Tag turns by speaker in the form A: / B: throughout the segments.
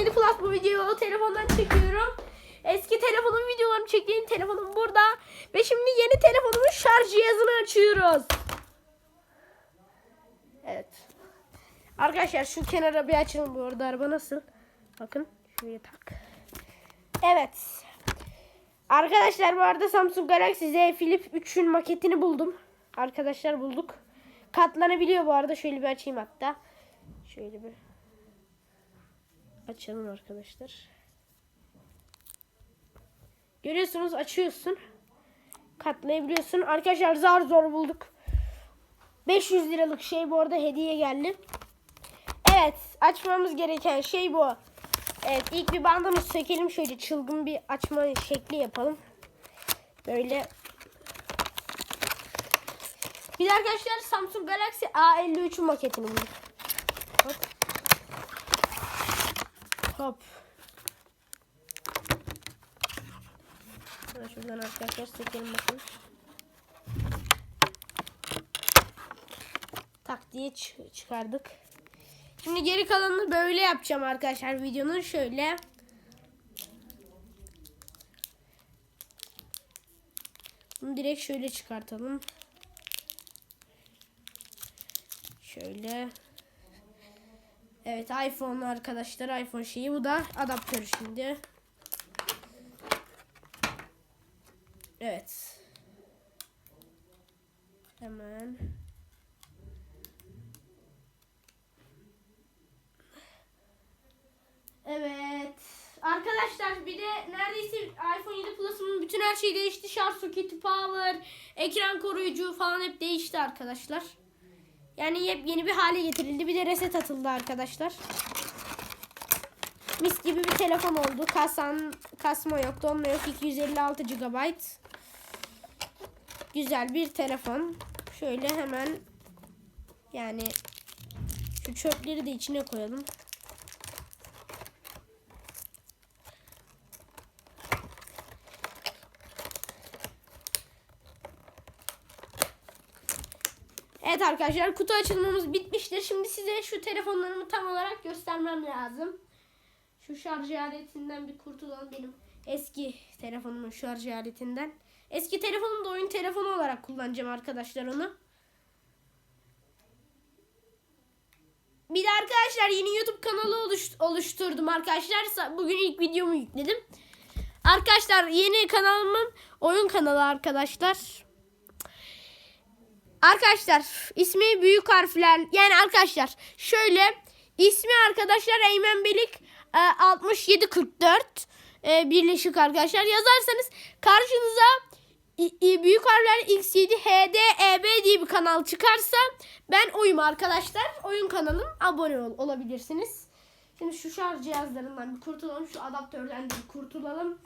A: 7 Plus bu videoyu telefondan çekiyorum. Eski telefonun videolarını çektiğim telefonum burada. Ve şimdi yeni telefonumun şarj cihazını açıyoruz. Evet. Arkadaşlar şu kenara bir açalım bu arada araba nasıl? Bakın şuraya tak. Evet. Arkadaşlar bu arada Samsung Galaxy Z Flip 3'ün maketini buldum. Arkadaşlar bulduk. Katlanabiliyor bu arada. Şöyle bir açayım hatta. Şöyle bir açalım arkadaşlar. Görüyorsunuz açıyorsun. Katlayabiliyorsun. Arkadaşlar zar zor bulduk. 500 liralık şey bu arada hediye geldi. Evet açmamız gereken şey bu. Evet ilk bir bandımızı sökelim şöyle çılgın bir açma şekli yapalım. Böyle. Bir de arkadaşlar Samsung Galaxy A53 maketini bulduk. Hop. Hop. Şuradan arkadaşlar sökelim bakın. Tak diye çı- çıkardık. Şimdi geri kalanını böyle yapacağım arkadaşlar videonun şöyle. Bunu direkt şöyle çıkartalım. Şöyle. Evet iPhone arkadaşlar iPhone şeyi bu da adaptörü şimdi. Evet. Hemen. Evet. Arkadaşlar bir de neredeyse iPhone 7 Plus'ın bütün her şey değişti. Şarj soketi, power, ekran koruyucu falan hep değişti arkadaşlar. Yani yeni bir hale getirildi. Bir de reset atıldı arkadaşlar. Mis gibi bir telefon oldu. Kasan, kasma yok, donma yok. 256 GB. Güzel bir telefon. Şöyle hemen yani şu çöpleri de içine koyalım. Evet arkadaşlar kutu açılmamız bitmiştir. Şimdi size şu telefonlarımı tam olarak göstermem lazım. Şu şarj aletinden bir kurtulalım benim eski telefonumun şarj aletinden. Eski telefonum da oyun telefonu olarak kullanacağım arkadaşlar onu. Bir de arkadaşlar yeni YouTube kanalı oluş- oluşturdum arkadaşlar. Bugün ilk videomu yükledim. Arkadaşlar yeni kanalımın oyun kanalı arkadaşlar. Arkadaşlar ismi büyük harfler yani arkadaşlar şöyle ismi arkadaşlar Eymen Belik e, 6744 e, birleşik arkadaşlar yazarsanız karşınıza büyük harfler X7 HD EB diye bir kanal çıkarsa ben oyum arkadaşlar oyun kanalım abone ol, olabilirsiniz. Şimdi şu şarj cihazlarından bir kurtulalım şu adaptörden de bir kurtulalım.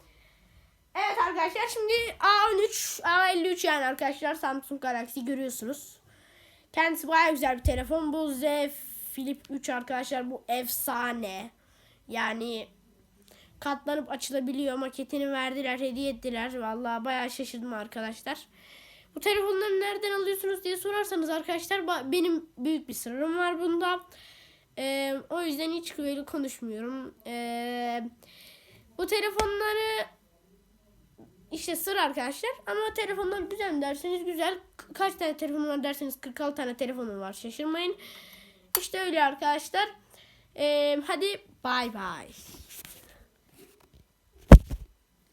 A: Evet arkadaşlar şimdi A13, A53 yani arkadaşlar Samsung Galaxy görüyorsunuz. Kendisi baya güzel bir telefon. Bu Z Flip 3 arkadaşlar bu efsane. Yani katlanıp açılabiliyor. Maketini verdiler, hediye ettiler. Vallahi baya şaşırdım arkadaşlar. Bu telefonları nereden alıyorsunuz diye sorarsanız arkadaşlar benim büyük bir sırrım var bunda. Ee, o yüzden hiç böyle konuşmuyorum. Ee, bu telefonları işte sır arkadaşlar. Ama telefonlar güzel derseniz güzel. Kaç tane telefonum var derseniz 46 tane telefonum var. Şaşırmayın. İşte öyle arkadaşlar. Ee, hadi bay bay.